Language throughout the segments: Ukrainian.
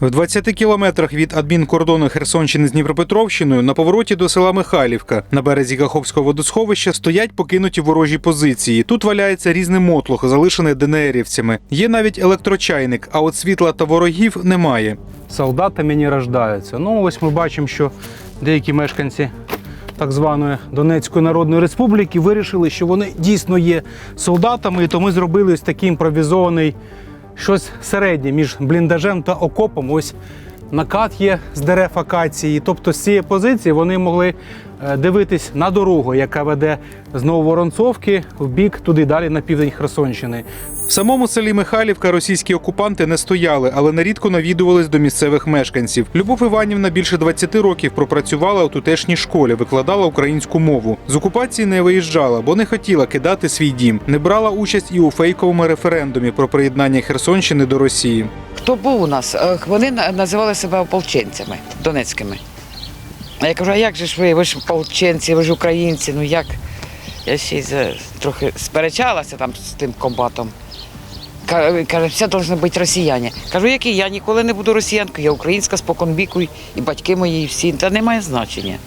В 20 кілометрах від адмінкордону Херсонщини з Дніпропетровщиною на повороті до села Михайлівка на березі Каховського водосховища стоять покинуті ворожі позиції. Тут валяється різний мотлох, залишений ДНРівцями. Є навіть електрочайник, а от світла та ворогів немає. Солдатами не рождаються. Ну ось ми бачимо, що деякі мешканці так званої Донецької Народної Республіки вирішили, що вони дійсно є солдатами, і то ми зробили ось такий імпровізований щось середнє між бліндажем та окопом. Ось накат є з дерев акації. Тобто з цієї позиції вони могли е, дивитись на дорогу, яка веде з Нововоронцовки в бік туди далі на південь Херсонщини. В самому селі Михайлівка російські окупанти не стояли, але нерідко навідувались до місцевих мешканців. Любов Іванівна більше 20 років пропрацювала у тутешній школі, викладала українську мову. З окупації не виїжджала, бо не хотіла кидати свій дім. Не брала участь і у фейковому референдумі про приєднання Херсонщини до Росії. Хто був у нас? Е, Вони називали себе ополченцями донецькими. А я кажу, а як же ж ви? Ви ж ополченці, ви ж українці, ну як? Я ще й трохи сперечалася там з тим комбатом. Каже, все повинні бути росіяни. Кажу, які? Я ніколи не буду росіянкою, я українська споконвіку, і батьки мої, і всі. Та немає значення.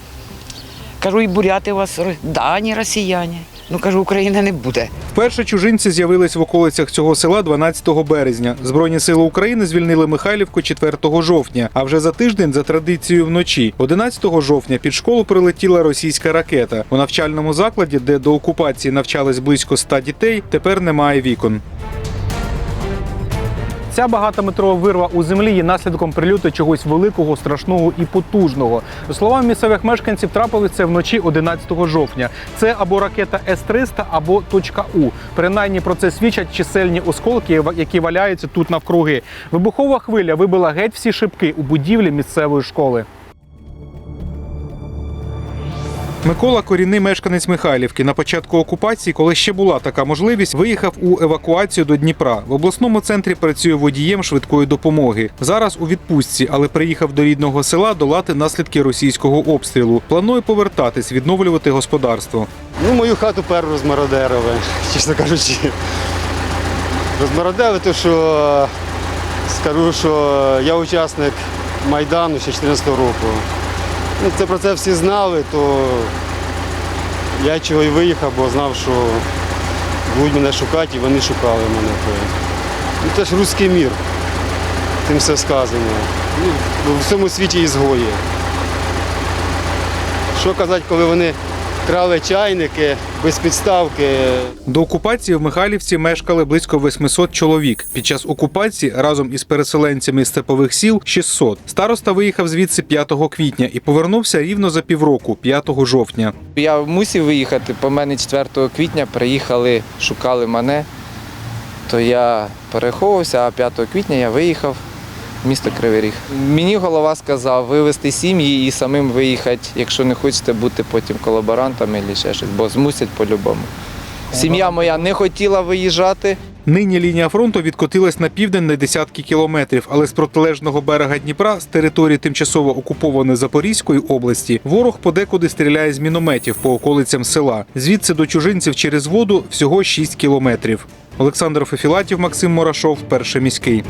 Кажу, і буряти у вас дані росіяни. Ну кажу, України не буде. Вперше чужинці з'явились в околицях цього села 12 березня. Збройні сили України звільнили Михайлівку 4 жовтня. А вже за тиждень, за традицією вночі, 11 жовтня, під школу прилетіла російська ракета. У навчальному закладі, де до окупації навчались близько 100 дітей, тепер немає вікон. Ця багатометрова вирва у землі є наслідком прильоту чогось великого, страшного і потужного. За словами місцевих мешканців, трапилось це вночі 11 жовтня. Це або ракета С-300, або точка У. Принаймні про це свідчать чисельні осколки, які валяються тут навкруги. Вибухова хвиля вибила геть всі шибки у будівлі місцевої школи. Микола корінний мешканець Михайлівки. На початку окупації, коли ще була така можливість, виїхав у евакуацію до Дніпра. В обласному центрі працює водієм швидкої допомоги. Зараз у відпустці, але приїхав до рідного села долати наслідки російського обстрілу. Планує повертатись, відновлювати господарство. Ну, мою хату першу розмародерили, чесно кажучи. Розмародерили, то що скажу, що я учасник Майдану ще 14 року. Ну, це про це всі знали, то я чого й виїхав, бо знав, що будуть мене шукати, і вони шукали мене. Ну, це ж руський мір, тим все сказано. Ну, в всьому світі ізгої. Що казати, коли вони крали чайники без підставки. До окупації в Михайлівці мешкали близько 800 чоловік. Під час окупації разом із переселенцями з степових сіл 600. Староста виїхав звідси 5 квітня і повернувся рівно за півроку, 5 жовтня. Я мусив виїхати, по мене 4 квітня приїхали, шукали мене, то я переховувався, а 5 квітня я виїхав місто Кривий Ріг. Мені голова сказав вивезти сім'ї і самим виїхати, якщо не хочете бути потім колаборантами або ще щось, бо змусять по-любому. Сім'я моя не хотіла виїжджати. Нині лінія фронту відкотилась на південь на десятки кілометрів, але з протилежного берега Дніпра, з території тимчасово окупованої Запорізької області, ворог подекуди стріляє з мінометів по околицям села. Звідси до чужинців через воду всього 6 кілометрів. Олександр Фефілатів, Максим Морашов, перший міський.